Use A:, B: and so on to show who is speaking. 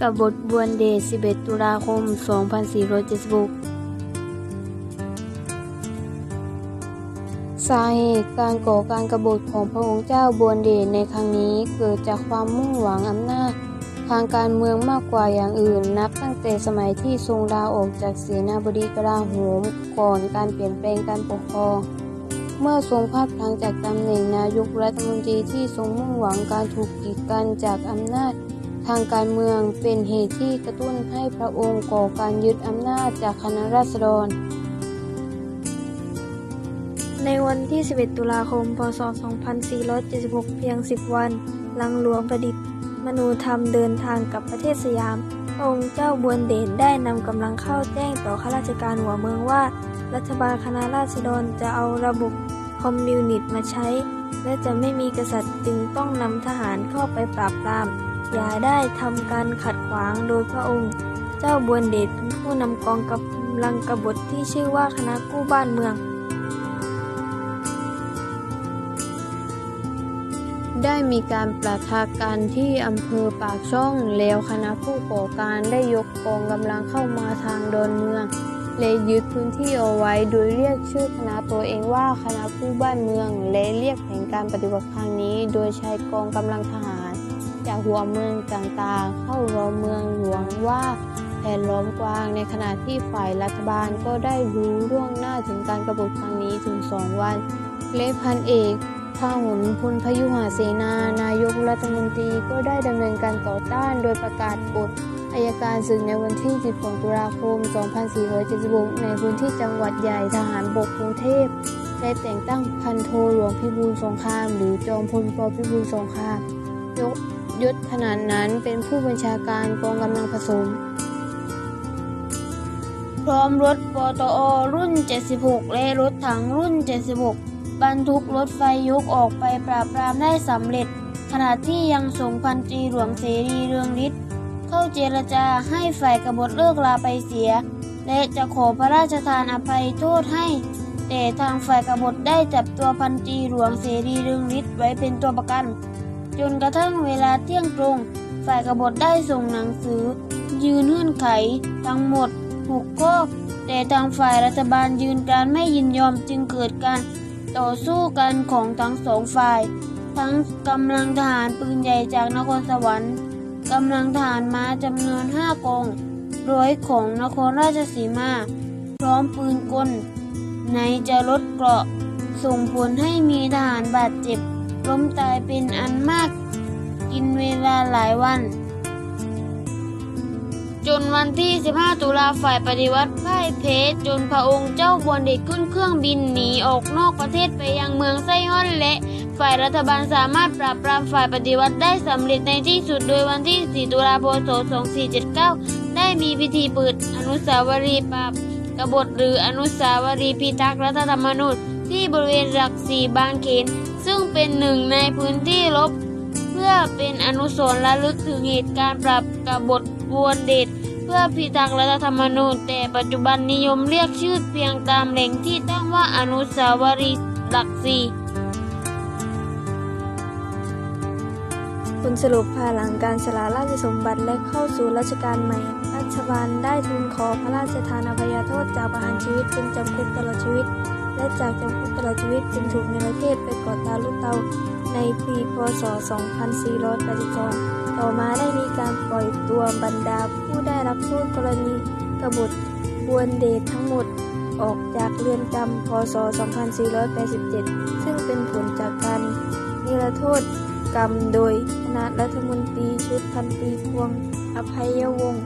A: กับบทบวนเดช11 ตุลาคม 2476 สาเหตุการก่อการกรบฏของพระองค์เจ้าบวนเดชในครั้งนี้เกิดจากความมุ่งหวังอำนาจ ทางการเมืองมากกว่าอย่างอื่น นับตั้งแต่สมัยที่ทรงลาออกจากเสนาบดีกลาโหมก่อนการเปลี่ยนแปลงการปกครองเมื่อทรงพลาดพลังจากตำแหน่งนายกรัฐมนตรีที่ทรงมุ่งหวังการถูกกีดกันจากอำนาจ ทางการเมืองเป็นเหตุที่กระตุ้นให้พระองค์ก่อการยึดอำนาจจากคณะราษฎร
B: ในวันที่ 11 ตุลาคม พศ 2476 เพียง 10 วัน หลังหลวงประดิษฐ์ มนูธรรมเดินทางกลับประเทศสยามพระองค์เจ้าบวนเดชได้นำกำลังเข้าแจ้งต่อข้าราชการหัวเมืองว่า รัฐบาลคณะราษฎรจะเอาระบบคอมมิวนิสต์มาใช้ และจะไม่มีกษัตริย์จึงต้องนำทหารเข้าไปปราบปราม อย่าได้ทำการขัดขวางโดยพระองค์ เจ้าบวนเดชเป็นผู้นำกองกำลังกบฏที่ชื่อว่าคณะกู้บ้านเมือง
A: ได้มีการประทะกันที่อำเภอปากช่องแล้วคณะผู้ก่อการได้ยกกองกำลังเข้ามาทางดอนเมืองและยึดพื้นที่เอาไว้โดยเรียกชื่อคณะตัวเองว่าคณะผู้บ้านเมือง และเรียกแผนการปฏิบัติครั้งนี้ โดยใช้กองกำลังทหาร จากหัวเมืองต่างๆ เข้าล้อมเมืองหลวงว่าแผนล้อมกว้างในขณะที่ฝ่ายรัฐบาลก็ได้รู้ล่วงหน้าถึงการกบฏครั้งนี้ถึงสองวันและพันเอกพาหุนพลพยุหาเสนา นายกรัฐมนตรีก็ได้ดำเนินการต่อต้านโดยประกาศกฎอายการศึกในวันที่ 12 ตุลาคม 2476 ในพื้นที่จังหวัดใหญ่ทหารบกกรุงเทพได้แต่งตั้งพันโทหลวงพิบูลสงคราม หรือจอมพลปพิบูลสงครามยก ยศขนาดนั้นเป็นผู้บัญชาการกองกำลังผสม พร้อมรถปตอรุ่น 76 และรถถังรุ่น 76 บรรทุกรถไฟยกออกไปปราบปรามได้สำเร็จ ขณะที่ยังส่งพันตรีหลวงเสรีเรืองฤทธิ์เข้าเจรจาให้ฝ่ายกบฏเลิกลาไปเสีย และจะขอพระราชทานอภัยโทษให้ แต่ทางฝ่ายกบฏได้จับตัวพันตรีหลวงเสรีเรืองฤทธิ์ไว้เป็นตัวประกัน จนกระทั่งเวลาเที่ยงตรง ฝ่ายกบฏได้ส่งหนังสือ ยืนเงื่อนไข ทั้งหมด6ข้อแต่ทางฝ่ายรัฐบาลยืนการไม่ยินยอมจึงเกิดการต่อสู้กันของทั้งสองฝ่าย ทั้งกำลังทหารปืนใหญ่จากนครสวรรค์กำลังทหารม้าจำนวนห้ากองร้อยของนครราชสีมา พร้อมปืนกลในจะลดเกราะ ส่งผลให้มีทหารบาดเจ็บ ล้มตายเป็นอันมาก กินเวลาหลายวัน จนวันที่ 15 ตุลาฝ่ายปฏิวัติพ่ายแพ้จนพระองค์เจ้าบวนเด็กขึ้นเครื่องบินหนีออกนอกประเทศไปยังเมืองไส้ฮ้อนและ ฝ่ายรัฐบาลสามารถปราบปรามฝ่ายปฏิวัติได้สำเร็จในที่สุดโดยวันที่ 4 ตุลาคม2479 ได้มีพิธีเปิดอนุสาวรีย์ปราบกบฏหรืออนุสาวรีย์พิทักษ์รัฐธรรมนูญที่บริเวณหลักสี่บางเขน ซึ่งเป็นหนึ่งในพื้นที่ลบ เพื่อเป็นอนุสรณ์ระลึกถึงเหตุการณ์ปราบกบฏบวนเดชเพื่อพิทักษ์รัฐธรรมนูญ แต่ปัจจุบันนิยมเรียกชื่อเพียงตามแหล่งที่ตั้งว่าอนุสาวรีย์หลักสี่
B: ผลสรุปภายหลังการสละราชสมบัติและเข้าสู่ราชการใหม่ รัฐบาลได้ทูลขอพระราชทานอภัยโทษจากประหารชีวิตเป็นจำคุกตลอด และจากจำคุกตลอดชีวิตเป็นถูกในประเทศไปก่อตาลุกเตาในปีพศ 2482 ต่อมาได้มีการปล่อยตัวบรรดาผู้ได้รับโทษกรณีกบฏบวนเดชทั้งหมดออกจากเรือนจำพศ 2487 ซึ่งเป็นผลจากการนิรโทษกรรมโดยคณะรัฐมนตรีชุดพันตีพวงอภัยวงศ์